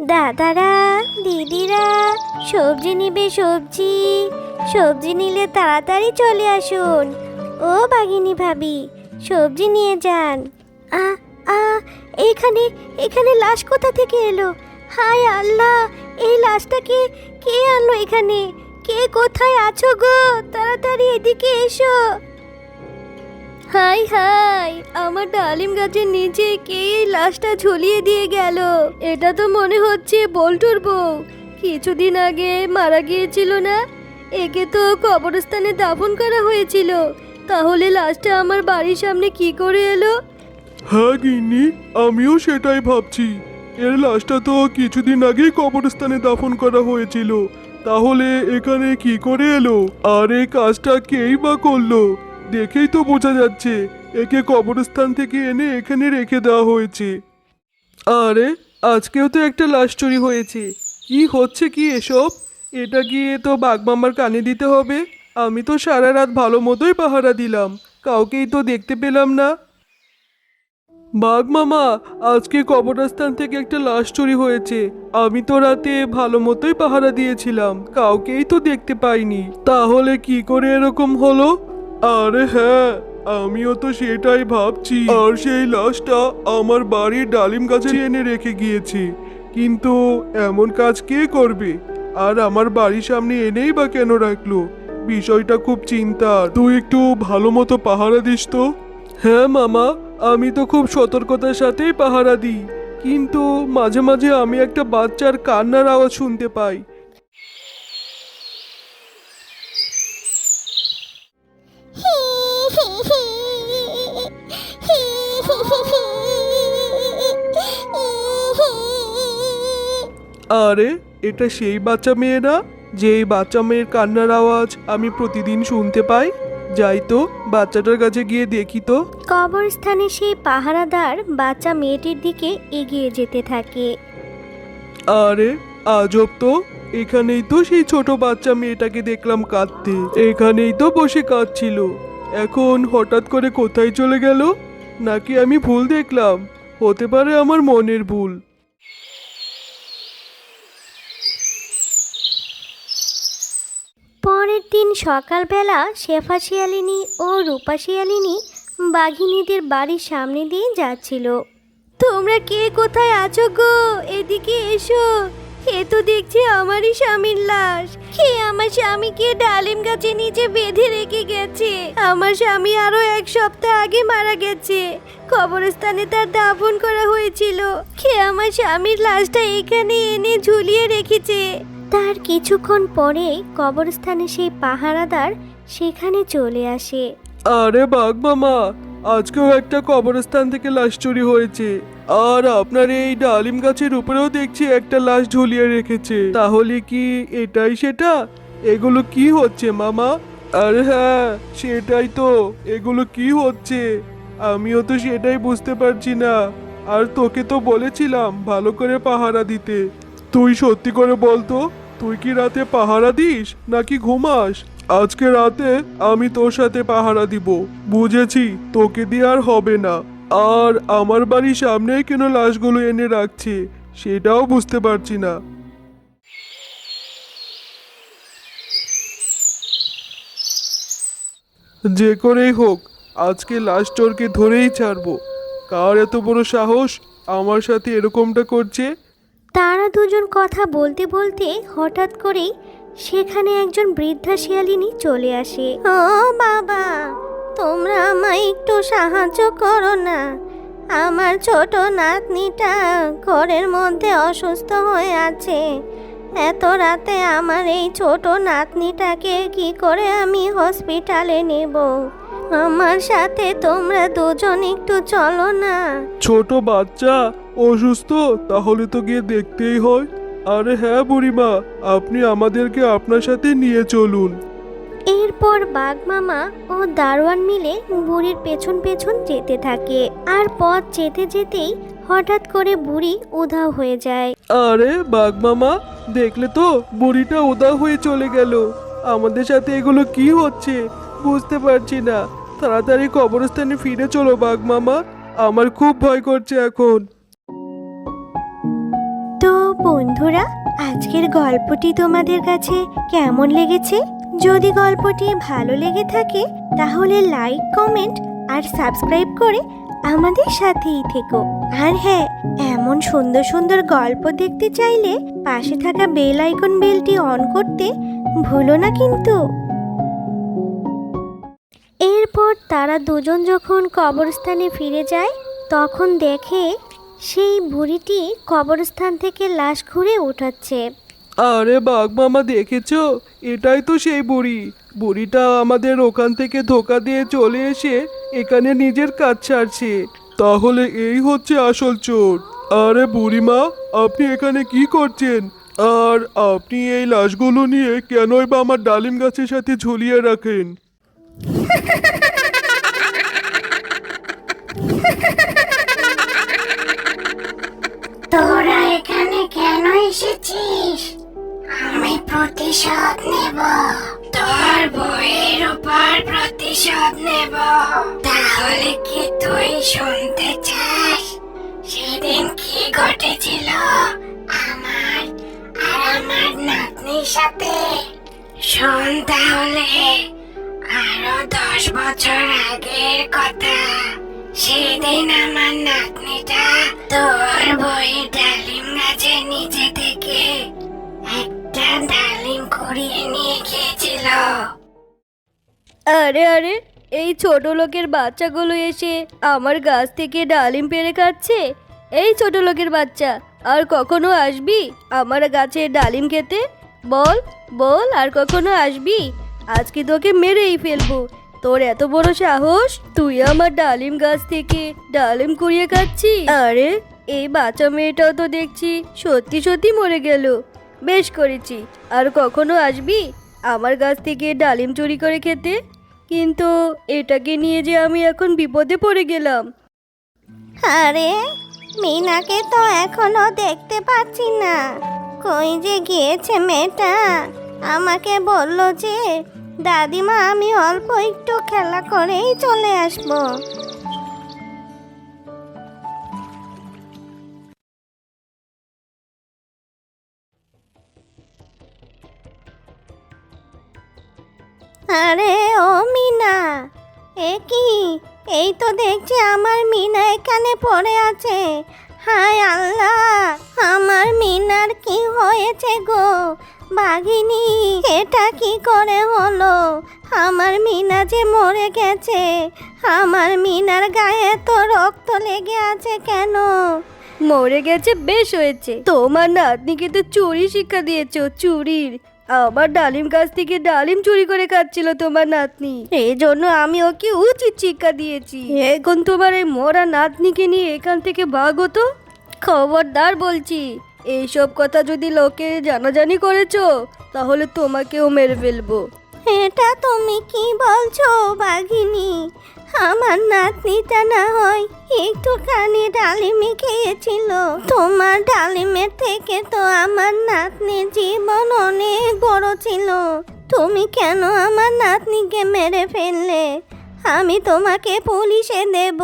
দাদারা, দিদিরা, সবজি নিবে সবজি। সবজি নিলে তাড়াতাড়ি চলে আসুন। ও বাঘিনী ভাবি, সবজি নিয়ে যান। আ আ, এখানে এখানে লাশ কোথা থেকে এলো? হায় আল্লাহ, এই লাশটাকে কে আনলো এখানে? কে কোথায় আছো গো? তাড়াতাড়ি এদিকে এসো। হাই হাই, আমার ডালিম গাছের নিচে কে এই লাশটা ঝুলিয়ে দিয়ে গেল? এটা তো মনে হচ্ছে বল্টুর বউ। কিছুদিন আগে মারা গিয়েছিল না? একে তো কবরস্থানে দাফন করা হয়েছিল। তাহলে লাশটা আমার বাড়ির সামনে কি করে এলো? হ্যাঁ গিন্নি, আমিও সেটাই ভাবছি। এর লাশটা তো কিছুদিন আগেই কবরস্থানে দাফন করা হয়েছিল। তাহলে এখানে কি করে এলো? আর এই কাজটা কেই বা করল? দেখেই তো বোঝা যাচ্ছে, একে কবরস্থান থেকে এনে এখানে রেখে দেওয়া হয়েছে। আরে, আজকেও তো একটা লাশ চুরি হয়েছে। কি হচ্ছে কি এসব? এটা গিয়ে তো বাগমামার কানে দিতে হবে? আমি তো সারা রাত ভালো মতোই পাহারা দিলাম, কাউকেই তো দেখতে পেলাম না। বাঘ মামা, আজকে কবরস্থান থেকে একটা লাশ চুরি হয়েছে। আমি তো রাতে ভালো মতোই পাহারা দিয়েছিলাম, কাউকেই তো দেখতে পাইনি। তাহলে কি করে এরকম হলো? আরে হ্যাঁ আমিও তো সেটাই ভাবছি। আর সেই লাশটা আমার বাড়ির ডালিম গাছে এনে রেখে গিয়েছি। কিন্তু এমন কাজ কে করবে? আর আমার বাড়ির সামনে এনেই বা কেন রাখল? বিষয়টা খুব চিন্তার। তুই একটু ভালো মতো পাহারা দিস তো। হ্যাঁ মামা, আমি তো খুব সতর্কতার সাথেই পাহারা দিই। কিন্তু মাঝে মাঝে আমি একটা বাচ্চার কান্নার আওয়াজ শুনতে পাই। আরে এটা সেই বাচ্চা মেয়ে না যে এই বাচ্চা মেয়ের কান্নার আওয়াজ আমি প্রতিদিন শুনতে পাই? যাই তো বাচ্চাটার কাছে গিয়ে দেখি তো। কবরস্থানে সেই পাহারাদার বাচ্চা মেয়েটির দিকে এগিয়ে যেতে থাকে। আরে আজব তো। এখানেই তো সেই ছোট বাচ্চা মেয়েটাকে দেখলাম কাঁদতে। এখানেই তো বসে কাঁদছিল। এখন হঠাৎ করে কোথায় চলে গেল? নাকি আমি ভুল দেখলাম? হতে পারে আমার মনের ভুল। পরের দিন সকালবেলা শেফা শিয়ালিনী ও রূপা শিয়ালিনী বাঘিনীদের বাড়ির সামনে দিয়ে যাচ্ছিল। তোমরা কে কোথায় আছো গো? এদিকে এসো। এ তো দেখছি আমারই স্বামীর লাশ। কে আমার স্বামীকে ডালিম গাছে নিচে বেঁধে রেখে গেছে। আমার স্বামী আরও এক সপ্তাহ আগে মারা গেছে। কবরস্থানে তার দাফন করা হয়েছিল। কে আমার স্বামীর লাশটা এখানে এনে ঝুলিয়ে রেখেছে। তার কিছুক্ষণ পরে কবরস্থানে সেই পাহারাদার সেখানে চলে আসে। আরে বাঘ মামা আজকেও একটা কবরস্থান থেকে লাশ চুরি হয়েছে। আর আপনার এই ডালিম গাছের উপরেও দেখছি একটা লাশ ঝুলিয়ে রেখেছে। তাহলে কি এটাই সেটা? এগুলো কি হচ্ছে, মামা? আরে হ্যাঁ সেটাই তো। এগুলো কি হচ্ছে? আমিও তো সেটাই বুঝতে পারছি না। আর তোকে তো বলেছিলাম ভালো করে পাহারা দিতে। তুই সত্যি করে বলতো? তুই কি রাতে পাহারা দিস নাকি ঘুমাস? আজকে রাতে আমি তোর সাথে পাহারা দিব। বুঝেছি, তোকে দিয়ে আর হবে না। আর আমার বাড়ির সামনে কেন লাশগুলো এনে রাখছে, সেটাও বুঝতে পারছি না। যে করেই হোক, আজকে লাশ চোরকে ধরেই ছাড়বো। কার এত বড় সাহস আমার সাথে এরকমটা করছে? তারা দুজন কথা বলতে বলতে হঠাৎ করেই সেখানে একজন বৃদ্ধা শিয়ালিনী চলে আসে। ও বাবা, তোমরা আমায় একটু সাহায্য করো না। আমার ছোট নাতনিটা ঘরের মধ্যে অসুস্থ হয়ে আছে। এত রাতে আমার এই ছোট নাতনিটাকে কি করে আমি হসপিটালে নেব? আমার সাথে তোমরা দুজন একটু চলো না। ছোট বাচ্চা অসুস্থ তাহলে তো গিয়ে দেখতেই হয়। আরে হ্যাঁ বুড়িমা আপনি আমাদেরকে আপনার সাথে নিয়ে চলুন। এরপর বাঘ মামা ও দারোয়ান মিলে বুড়ির পেছন পেছন যেতে থাকে। আর পথ যেতে যেতেই হঠাৎ করে বুড়ি উধাও হয়ে যায়। আরে বাঘ মামা দেখলে তো বুড়িটা উদা হয়ে চলে গেল। আমাদের সাথে এগুলো কি হচ্ছে? বুঝতে পারছি না। তাড়াতাড়ি কবরস্থানে ফিরে চলো, বাঘ মামা। আমার খুব ভয় করছে এখন। তো বন্ধুরা, আজকের গল্পটি তোমাদের কাছে কেমন লেগেছে? যদি গল্পটি ভালো লেগে থাকে, তাহলে লাইক, কমেন্ট আর সাবস্ক্রাইব করে আমাদের সাথেই থেকো। আর হ্যাঁ এমন সুন্দর সুন্দর গল্প দেখতে চাইলে পাশে থাকা বেল আইকন বেলটি অন করতে ভুলো না কিন্তু। এরপর তারা দুজন যখন কবরস্থানে ফিরে যায়, তখন দেখে সেই বুড়িটি কবরস্থান থেকে লাশ ঘুরে উঠাচ্ছে। আরে বাঘ মামা, দেখেছ? এটাই তো সেই বুড়ি। বুড়িটা আমাদের ওখান থেকে ধোকা দিয়ে চলে এসে এখানে নিজের কাজ ছাড়ছে তাহলে এই হচ্ছে আসল চোর। আরে বুড়িমা আপনি এখানে কি করছেন? আর আপনি এই লাশগুলো নিয়ে কেনই বা আমার ডালিম গাছের সাথে ঝুলিয়ে রাখেন? তোরা এখানে কেন এসেছিস? আমি প্রতিশোধ নেব। তোর বইয়ের উপর প্রতিশোধ নেব। তাহলে কি তুই শুনতে চাস? সেদিন কি ঘটেছিল? আমার আর আমার নাতনির সাথে? শোন তাহলে। আরও দশ বছর আগের কথা। সেদিন আমার নাতনিটা তোর ডালিম গাছের নিচে থেকে একটা ডালিম কুড়িয়ে নিয়ে গিয়েছিল। আরে আরে, এই ছোট লোকের বাচ্চাগুলো এসে আমার গাছ থেকে ডালিম পেড়ে খাচ্ছে? এই ছোট লোকের বাচ্চা, আর কখনো আসবি আমার গাছে ডালিম খেতে? বল বল, আর কখনো আসবি? আজকে তোকে মেরেই ফেলব। তোর এত বড় সাহস? তুই আমার ডালিম গাছ থেকে ডালিম কুড়িয়ে খাচ্ছি আরে, এই বাচ্চা মেয়েটাও তো দেখছি সত্যি সত্যি মরে গেল। বেশ করেছি। আর কখনো আসবি আমার গাছ থেকে ডালিম চুরি করে খেতে? কিন্তু এটাকে নিয়ে যে আমি এখন বিপদে পড়ে গেলাম। আরে, মিনাকে তো এখনও দেখতে পাচ্ছি না। কই যে গিয়েছে মেয়েটা? আমাকে বলল যে দাদিমা, আমি অল্প একটু খেলা করেই চলে আসব। আরে, ও মিনা, এ কি? এই তো দেখছি আমার মিনা এখানে পড়ে আছে। হায় আল্লাহ, আমার মিনার কি হয়েছে গো? বাঘিনী, এটা কি করে হলো? আমার মিনা যে মরে গেছে, আমার মিনার গায়ে তো রক্ত লেগে আছে কেন? মরে গেছে বেশ হয়েছে। তোমার নাতনিকে তো চুরি শিক্ষা দিয়েছ চুরির। আবার ডালিম গাছ থেকে ডালিম চুরি করে খাচ্ছিল তোমার নাতনি। এই জন্য আমি ওকে উচিত শিক্ষা দিয়েছি। এখন তোমার এই মরা নাতনিকে নিয়ে এখান থেকে ভাগো তো? খবরদার বলছি। এইসব কথা যদি লোকে জানাজানি করেছ তাহলে তোমাকেও মেরে ফেলব। এটা তুমি কি বলছো বাঘিনী? আমার নাতনিটা না হয় একটুখানি ডালিমে খেয়েছিল। তোমার ডালিমের থেকে তো আমার নাতনির জীবন অনেক বড় ছিল। তুমি কেন আমার নাতনিকে মেরে ফেললে? আমি তোমাকে পুলিশে দেব।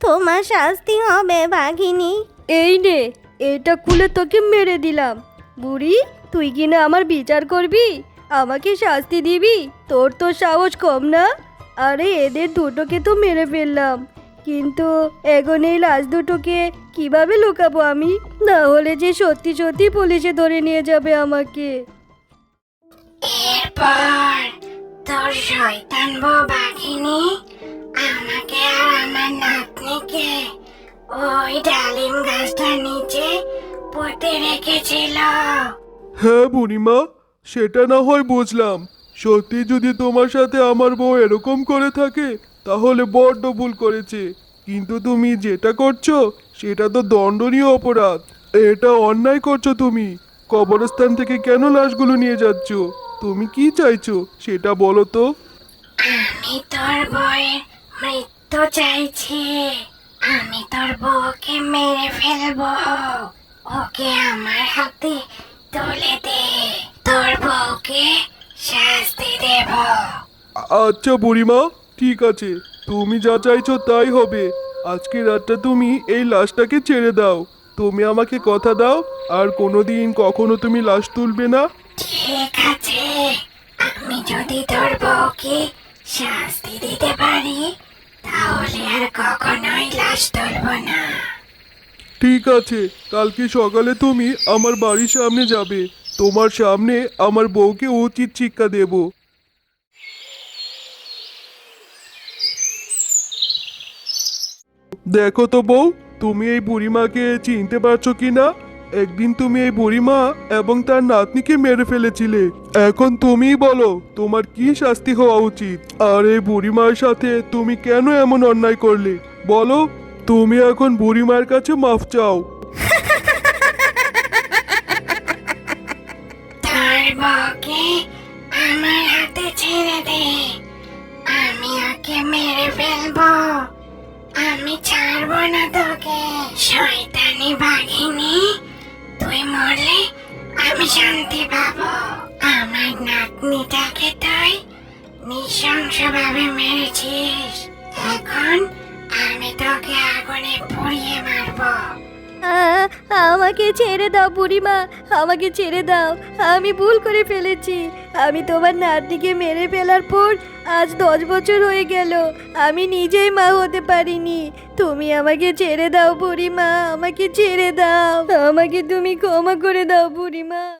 তোমার শাস্তি হবে বাঘিনী। এই নে এটা খুলে তোকে মেরে দিলাম। বুড়ি, তুই কি না আমার বিচার করবি? আমাকে শাস্তি দিবি? তোর তো সাহস কম না? আরে, এদের দুটোকে তো মেরে ফেললাম। কিন্তু এখন এই লাশ দুটোকে কীভাবে লুকাবো আমি? না হলে যে সত্যি সত্যি পুলিশে ধরে নিয়ে যাবে আমাকে। এরপর তোর শয়তান বাঘিনী আমাকে আর আমার নাতনিকে ওই ডালিম গাছটার নিচে পুঁতে রেখেছিল। হ্যাঁ বুড়িমা সেটা না হয় বুঝলাম। সত্যি যদি তোমার সাথে আমার বউ এরকম করে থাকে তাহলে বড্ড ভুল করেছে। কিন্তু তুমি যেটা করছ সেটা তো দণ্ডনীয় অপরাধ। এটা অন্যায় করছ তুমি। কবরস্থান থেকে কেন লাশগুলো নিয়ে যাচ্ছ? তুমি কি চাইছো সেটা বলো তো। আমি তোর বউয়ের মৃত্যু চাইছি। আমি তোর বউকে মেরে ফেলব। ওকে আমার হাতে তুলে দে। তোর বউকে শাস্তি দেব। আচ্ছা বুড়িমা ঠিক আছে। তুমি যা চাইছো তাই হবে। আজকে রাতটা তুমি এই লাশটাকে ছেড়ে দাও। তুমি আমাকে কথা দাও আর কোনোদিন কখনো তুমি লাশ তুলবে না। ঠিক আছে। আমি যদি তোর বউকে শাস্তি দিতে পারি ঠিক আছে, কালকে সকালে তুমি আমার বাড়ির সামনে যাবে। তোমার সামনে আমার বউকে উচিত শিক্ষা দেব। দেখো তো বউ, তুমি এই বুড়িমাকে চিনতে পারছ কি না একদিন তুমি এই বুড়িমা এবং তার নাতনিকে মেরে ফেলেছিলে। এখন তুমিই বলো, তোমার কি শাস্তি হওয়া উচিত? আর এই বুড়িমার সাথে তুমি কেন এমন অন্যায় করলে? বলো, তুমি এখন বুড়িমার কাছে মাফ চাও। আমি ছাড়বো না তোকে। শয়তানি বাঘিনী তুই মরলে আমি শান্তি পাবো। আমার নাতনিটাকে তুই নৃশংসভাবে মেরেছিস। এখন আমি তোকে আগুনে পুড়িয়ে মারবো। আমাকে ছেড়ে দাও বুড়িমা, আমাকে ছেড়ে দাও। আমি ভুল করে ফেলেছি। আমি তোমার নাতনিকে মেরে ফেলার পর আজ দশ বছর হয়ে গেল, আমি নিজেই মা হতে পারিনি। তুমি আমাকে ছেড়ে দাও বুড়িমা, আমাকে ছেড়ে দাও। আমাকে তুমি ক্ষমা করে দাও বুড়িমা।